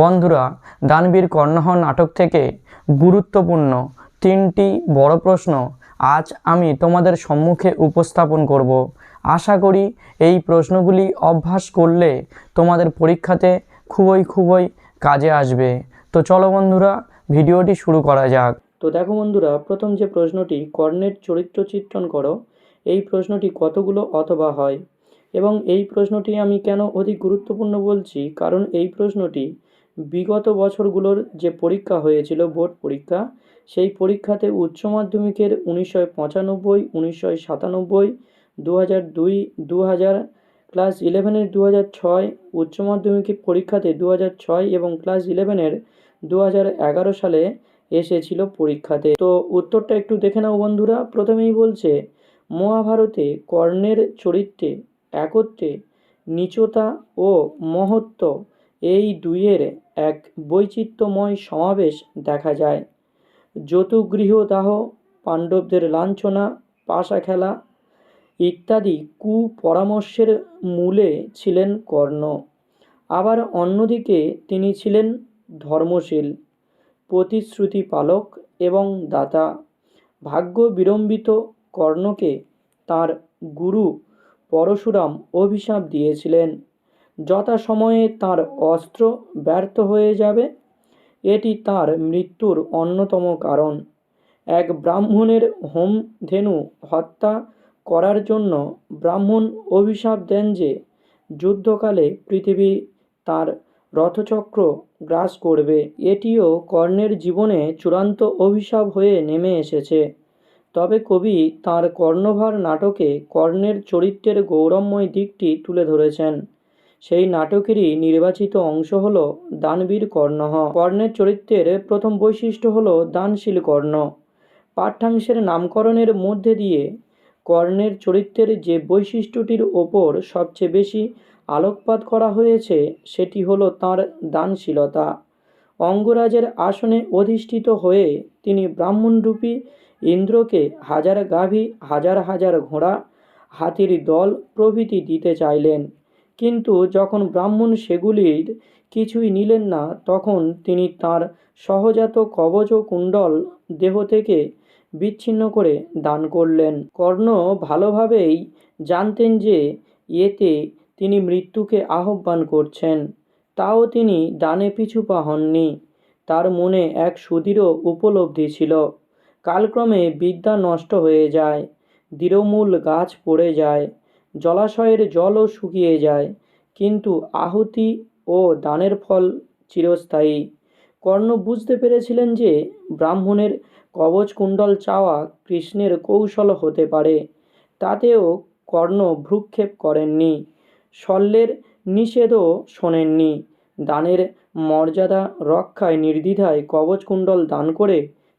বন্ধুরা, দানবীর কর্ণহ নাটক থেকে গুরুত্বপূর্ণ তিনটি বড় প্রশ্ন আজ আমি তোমাদের সম্মুখে উপস্থাপন করব। আশা করি এই প্রশ্নগুলি অভ্যাস করলে তোমাদের পরীক্ষাতে খুবই খুবই কাজে আসবে। তো চলো বন্ধুরা, ভিডিওটি শুরু করা যাক। তো দেখো বন্ধুরা, প্রথম যে প্রশ্নটি, কর্ণের চরিত্র চিত্রণ করো, এই প্রশ্নটি কতগুলো অথবা হয়? এবং এই প্রশ্নটি আমি কেন অধিক গুরুত্বপূর্ণ বলছি? কারণ এই প্রশ্নটি বিগত বছরগুলোর যে পরীক্ষা হয়েছিল, বোর্ড পরীক্ষা, সেই পরীক্ষাতে উচ্চ মাধ্যমিকের উনিশশো পঁচানব্বই, উনিশশো সাতানব্বই দু হাজার দুই দু হাজার ক্লাস ইলেভেনের দু হাজার ছয়, উচ্চ মাধ্যমিকের পরীক্ষাতে দু হাজার ছয় এবং ক্লাস ইলেভেনের দু হাজার এগারো সালে এসেছিল পরীক্ষাতে। তো উত্তরটা একটু দেখে নাও বন্ধুরা। প্রথমেই বলছে, মহাভারতে কর্ণের চরিত্রে একত্রে নিচতা ও মহত্ব এই দুইয়ের এক বৈচিত্র্যময় সমাবেশ দেখা যায়। যতুগৃহদাহ পাণ্ডবদের লাঞ্ছনা, পাশা খেলা ইত্যাদি কুপরামর্শের মূলে ছিলেন কর্ণ। আবার অন্যদিকে তিনি ছিলেন ধর্মশীল, প্রতিশ্রুতি পালক এবং দাতা। ভাগ্য বিড়ম্বিত কর্ণকে তার গুরু পরশুরাম অভিশাপ দিয়েছিলেন। যথাসময়ে তার অস্ত্র ব্যর্থ হয়ে যাবে। এটি তার মৃত্যুর অন্যতম কারণ। এক ব্রাহ্মণের হোম ধেনু হত্যা করার জন্য ব্রাহ্মণ অভিশাপ দেন যে, যুদ্ধকালে পৃথিবী তার রথচক্র গ্রাস করবে। এটিও কর্ণের জীবনে চূড়ান্ত অভিশাপ হয়ে নেমে এসেছে। তবে কবি তাঁর কর্ণভার নাটকে কর্ণের চরিত্রের গৌরবময় দিকটি তুলে ধরেছেন। সেই নাটকেরই নির্বাচিত অংশ হল দানবীর কর্ণহ কর্ণের চরিত্রের প্রথম বৈশিষ্ট্য হল দানশীল কর্ণ। পাঠ্যাংশের নামকরণের মধ্যে দিয়ে কর্ণের চরিত্রের যে বৈশিষ্ট্যটির ওপর সবচেয়ে বেশি আলোকপাত করা হয়েছে, সেটি হলো তাঁর দানশীলতা। অঙ্গরাজের আসনে অধিষ্ঠিত হয়ে তিনি ব্রাহ্মণরূপী ইন্দ্রকে হাজার গাভী, হাজার হাজার ঘোড়া, হাতির দল প্রভৃতি দিতে চাইলেন। কিন্তু যখন ব্রাহ্মণ সেগুলির কিছুই নিলেন না, তখন তিনি তার সহজাত কবচ ও কুণ্ডল দেহ থেকে বিচ্ছিন্ন করে দান করলেন। কর্ণ ভালোভাবেই জানতেন যে এতে তিনি মৃত্যুকে আহ্বান করছেন, তাও তিনি দানে পিছু পা হননি। তার মনে এক সুদৃঢ় উপলব্ধি ছিল। কালক্রমে বিদ্যা নষ্ট হয়ে যায়, দৃঢ়মূল গাছ পড়ে যায় জলাশয়ের জলও শুকিয়ে যায়, কিন্তু আহুতি ও দানের ফল চিরস্থায়ী। কর্ণ বুঝতে পেরেছিলেন যে ব্রাহ্মণের কবচ কুণ্ডল চাওয়া কৃষ্ণের কৌশল হতে পারে, তাতেও কর্ণ ভ্রুক্ষেপ করেননি, শল্যের নিষেধও শোনেননি, দানের মর্যাদা রক্ষায় নির্দ্বিধায় কবচ কুণ্ডল দান করে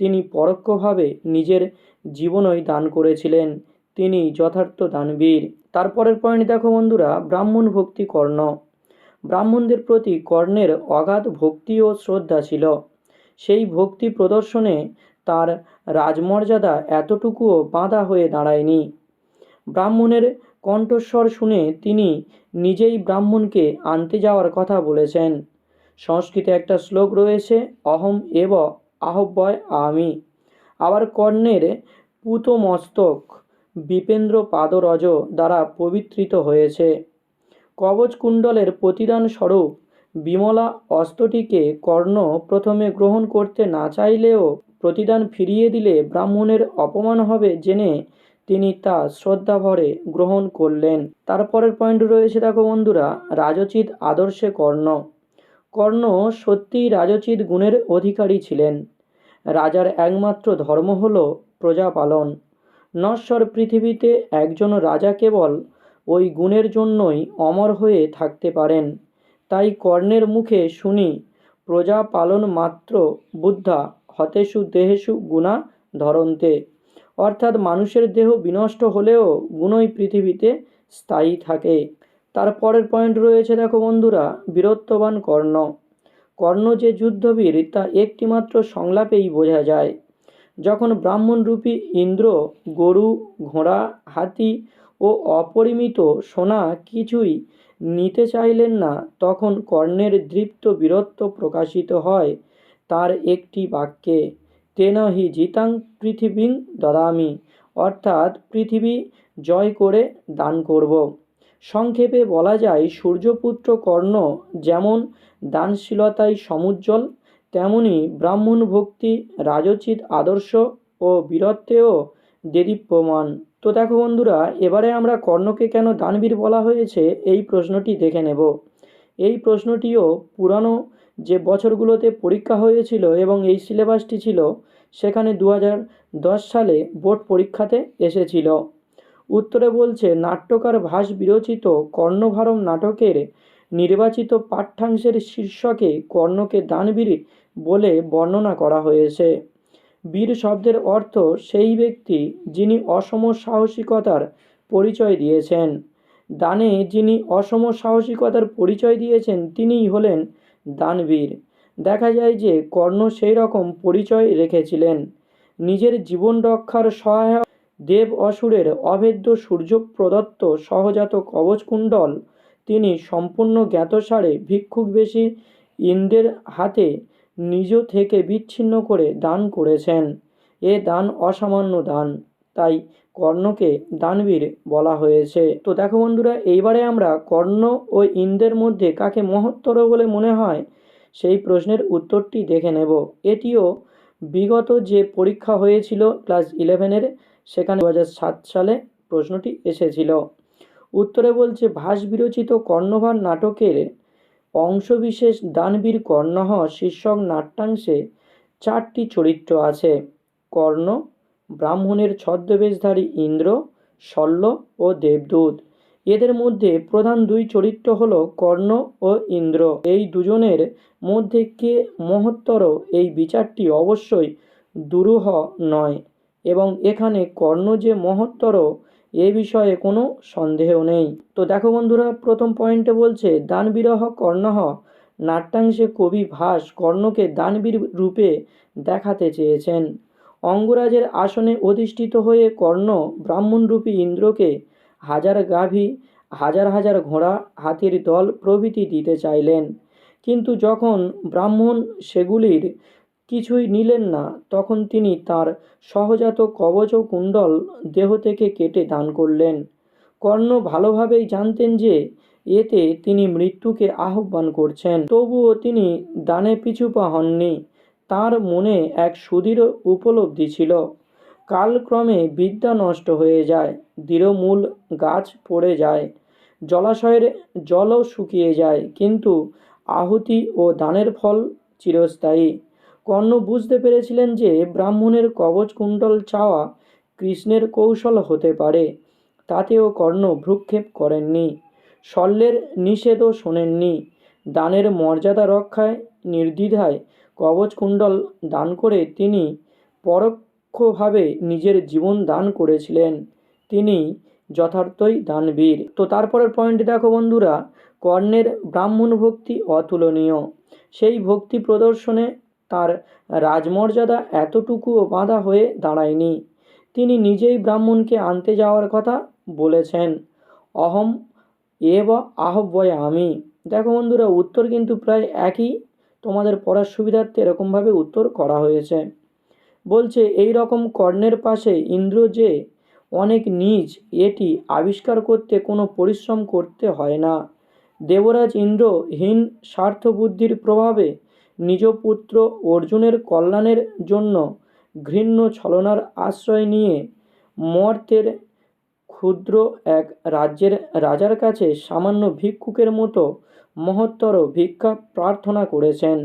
তিনি পরোক্ষভাবে নিজের জীবনই দান করেছিলেন, তিনি যথার্থ দানবীর। তারপরের পয়েন্ট দেখো বন্ধুরা, ব্রাহ্মণ ভক্তি কর্ণ। ব্রাহ্মণদের প্রতি কর্ণের অগাধ ভক্তি ও শ্রদ্ধা ছিল। সেই ভক্তি প্রদর্শনে তার রাজমর্যাদা এতটুকুও বাঁধা হয়ে দাঁড়ায়নি। ব্রাহ্মণের কণ্ঠস্বর শুনে তিনি নিজেই ব্রাহ্মণকে আনতে যাওয়ার কথা বলেছেন। সংস্কৃতে একটা শ্লোক রয়েছে, অহম এব আহ্বয় আমি। আবার কর্ণের পুতমস্তক। বিপেন্দ্র পাদরজ দ্বারা পবিত্রিত হয়েছে। কবচ কুণ্ডলের প্রতিদান স্বরূপ বিমলা অস্ত্রটিকে কর্ণ প্রথমে গ্রহণ করতে না চাইলেও প্রতিদান ফিরিয়ে দিলে ব্রাহ্মণের অপমান হবে জেনে তিনি তা শ্রদ্ধাভরে গ্রহণ করলেন। তারপরের পয়েন্ট রয়েছে দেখো বন্ধুরা রাজচিত আদর্শে কর্ণ। কর্ণ সত্যিই রাজচিত গুণের অধিকারী ছিলেন। রাজার একমাত্র ধর্ম হল প্রজাপালন। নশ্বর পৃথিবীতে একজন রাজা কেবল ওই গুণের জন্যই অমর হয়ে থাকতে পারেন। তাই কর্ণের মুখে শুনি, প্রজা পালন মাত্র বুদ্ধা, হতেষু দেহেষু গুণা ধরন্তে। অর্থাৎ মানুষের দেহ বিনষ্ট হলেও গুণই পৃথিবীতে স্থায়ী থাকে। তারপরের পয়েন্ট রয়েছে দেখো বন্ধুরা, বীরত্ববান কর্ণ। কর্ণ যে যুদ্ধবীর, তা একটিমাত্র সংলাপেই বোঝা যায়। যখন ব্রাহ্মণরূপী ইন্দ্র, গরু, ঘোড়া, হাতি ও অপরিমিত সোনা কিছুই নিতে চাইলেন না, তখন কর্ণের দৃপ্ত বীরত্ব প্রকাশিত হয় তার একটি বাক্যে, তেন হি জিতাং পৃথিবীং দদামি অর্থাৎ পৃথিবী জয় করে দান করব। সংক্ষেপে বলা যায়, সূর্যপুত্র কর্ণ যেমন দানশীলতায় সমুজ্জ্বল তেমনি ব্রাহ্মণ ভক্তি, রাজোচিত আদর্শ ও বীরত্বেও দেদীপ্যমান। তো দেখো বন্ধুরা, এবারে আমরা কর্ণকে কেন দানবীর বলা হয়েছে এই প্রশ্নটি দেখে নেব। এই প্রশ্নটিও পুরানো যে বছরগুলোতে পরীক্ষা হয়েছিল এবং এই সিলেবাসটি ছিল, সেখানে দু সালে বোর্ড পরীক্ষাতে এসেছিল। উত্তরে বলছে, নাট্যকার ভাস বিরচিত কর্ণভারম নাটকের নির্বাচিত পাঠ্যাংশের শীর্ষকে কর্ণকে দানবীর বলে বর্ণনা করা হয়েছে। বীর শব্দের অর্থ সেই ব্যক্তি যিনি অসম সাহসিকতার পরিচয় দিয়েছেন। দানে যিনি অসম সাহসিকতার পরিচয় দিয়েছেন, তিনিই হলেন দানবীর। দেখা যায় যে কর্ণ সেই রকম পরিচয় রেখেছিলেন। নিজের জীবন রক্ষার সহায়ক দেব অসুরের অভেদ্য সূর্য প্রদত্ত সহজাত কবচকুণ্ডল তিনি সম্পূর্ণ জ্ঞাতসারে ভিক্ষুক বেশি ইন্দ্রের হাতে নিজ থেকে বিচ্ছিন্ন করে দান করেছেন। এ দান অসামান্য দান, তাই কর্ণকে দানবীর বলা হয়েছে। তো দেখো বন্ধুরা, এইবারে আমরা কর্ণ ও ইন্দ্রের মধ্যে কাকে মহত্তর বলে মনে হয়, সেই প্রশ্নের উত্তরটি দেখে নেব। এটিও বিগত যে পরীক্ষা হয়েছিল ক্লাস ইলেভেনের, সেখানে দু সালে প্রশ্নটি এসেছিল। উত্তরে বলছে ভাস বিরচিত কর্ণভার নাটকের অংশবিশেষ দানবীর কর্ণহ শীর্ষক নাট্যাংশে চারটি চরিত্র আছে। কর্ণ, ব্রাহ্মণের ছদ্মবেশধারী ইন্দ্র, শল্য ও দেবদূত। এদের মধ্যে প্রধান দুই চরিত্র হল কর্ণ ও ইন্দ্র। এই দুজনের মধ্যে কে মহত্তর এই বিচারটি অবশ্যই দুরূহ নয় এবং এখানে কর্ণ যে মহত্তর এ বিষয়ে কোনো সন্দেহ নেই। তো দেখো বন্ধুরা, প্রথম পয়েন্টে বলছে, দানবীরহ কর্ণহ, নাট্যাংশে কবি ভাস কর্ণকে দানবীর রূপে দেখাতে চেয়েছেন। অঙ্গরাজের আসনে অধিষ্ঠিত হয়ে কর্ণ ব্রাহ্মণরূপী ইন্দ্রকে হাজার গাভী, হাজার হাজার ঘোড়া হাতির দল প্রভৃতি দিতে চাইলেন। কিন্তু যখন ব্রাহ্মণ সেগুলির কিছুই নিলেন না। তখন তিনি তার সহজাত কবচ ও কুণ্ডল দেহ থেকে কেটে দান করলেন। কর্ণ ভালোভাবেই জানতেন যে এতে তিনি মৃত্যুকে আহ্বান করছেন। তবুও তিনি দানে পিছুপা হননি। তার মনে এক সুদৃঢ় উপলব্ধি ছিল। কালক্রমে বিদ্যা নষ্ট হয়ে যায়, দৃঢ়মূল গাছ পড়ে যায়, জলাশয়ের জলও শুকিয়ে যায়, কিন্তু আহুতি ও দানের ফল চিরস্থায়ী। কর্ণ বুঝতে পেরেছিলেন যে ব্রাহ্মণের কবচ কুণ্ডল চাওয়া কৃষ্ণের কৌশল হতে পারে। তাতেও কর্ণ ভ্রুক্ষেপ করেননি, শল্যের নিষেধও শোনেননি। দানের মর্যাদা রক্ষায়, নির্দ্বিধায় কবচ কুণ্ডল দান করে তিনি পরোক্ষভাবে নিজের জীবন দান করেছিলেন। তিনি যথার্থই দানবীর। তো তারপরের পয়েন্ট দেখো বন্ধুরা, কর্ণের ব্রাহ্মণ ভক্তি অতুলনীয়। সেই ভক্তি প্রদর্শনে তার রাজমর্যাদা এতটুকুও বাঁধা হয়ে দাঁড়ায়নি। তিনি নিজেই ব্রাহ্মণকে আনতে যাওয়ার কথা বলেছেন। অহম এব আহ্বয় আমি। দেখো বন্ধুরা, উত্তর কিন্তু প্রায় একই। তোমাদের পড়ার সুবিধার্থে এরকমভাবে উত্তর করা হয়েছে। বলছে এই রকম কর্ণের পাশে ইন্দ্র যে অনেক নিজ, এটি আবিষ্কার করতে কোনো পরিশ্রম করতে হয় না। দেবরাজ ইন্দ্র হীন স্বার্থবুদ্ধির প্রভাবে নিজ পুত্র অর্জুনের কল্যাণের জন্য ঘৃণ্য ছলনার আশ্রয় নিয়ে মর্তের ক্ষুদ্র এক রাজ্যের রাজার কাছে সামান্য ভিক্ষুকের মতো মহত্তর ভিক্ষা প্রার্থনা করেছেন।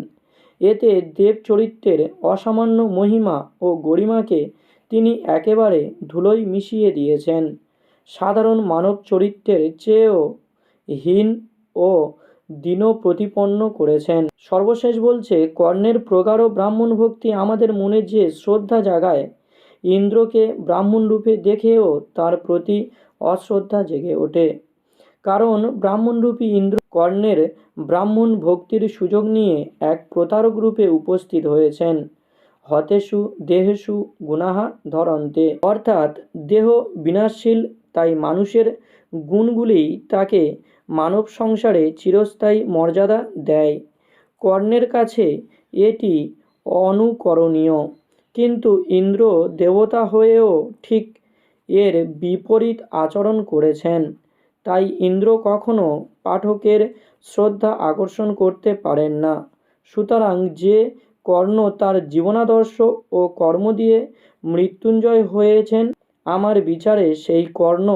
এতে দেব চরিত্রের অসামান্য মহিমা ও গরিমাকে তিনি একেবারে ধুলোয় মিশিয়ে দিয়েছেন। সাধারণ মানব চরিত্রের চেয়েও হীন ও দীন প্রতিপন্ন করেছেন। সর্বশেষ বলছে, কর্ণের প্রগাঢ় ব্রাহ্মণ ভক্তি আমাদের মনে যে শ্রদ্ধা জাগায়, ইন্দ্রকে ব্রাহ্মণ রূপে দেখেও তার প্রতি অশ্রদ্ধা জেগে ওঠে। কারণ ব্রাহ্মণরূপী ইন্দ্র কর্ণের ব্রাহ্মণ ভক্তির সুযোগ নিয়ে এক প্রতারক রূপে উপস্থিত হয়েছেন। হতেষু, দেহেষু গুণাহা ধরন্তে। অর্থাৎ দেহ বিনাশশীল, তাই মানুষের গুণগুলি তাকে মানব সংসারে চিরস্থায়ী মর্যাদা দেয়। কর্ণের কাছে এটি অনুকরণীয়। কিন্তু ইন্দ্র দেবতা হয়েও ঠিক এর বিপরীত আচরণ করেছেন। তাই ইন্দ্র কখনো পাঠকের শ্রদ্ধা আকর্ষণ করতে পারেন না। সুতরাং যে কর্ণ তার জীবনাদর্শ ও কর্ম দিয়ে মৃত্যুঞ্জয় হয়েছেন, আমার বিচারে সেই কর্ণ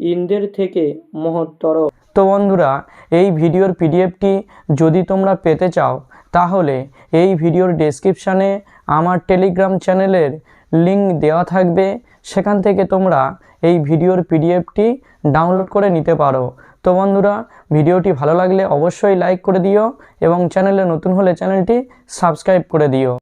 ইন্দ্রের থেকে মহত্তর। তো বন্ধুরা, এই ভিডিওর পিডিএফটি যদি তোমরা পেতে চাও, তাহলে এই ভিডিওর ডেসক্রিপশানে আমার টেলিগ্রাম চ্যানেলের লিংক দেওয়া থাকবে। সেখান থেকে তোমরা এই ভিডিওর পিডিএফটি ডাউনলোড করে নিতে পারো। তো বন্ধুরা, ভিডিওটি ভালো লাগলে অবশ্যই লাইক করে দিও এবং চ্যানেলে নতুন হলে চ্যানেলটি সাবস্ক্রাইব করে দিও।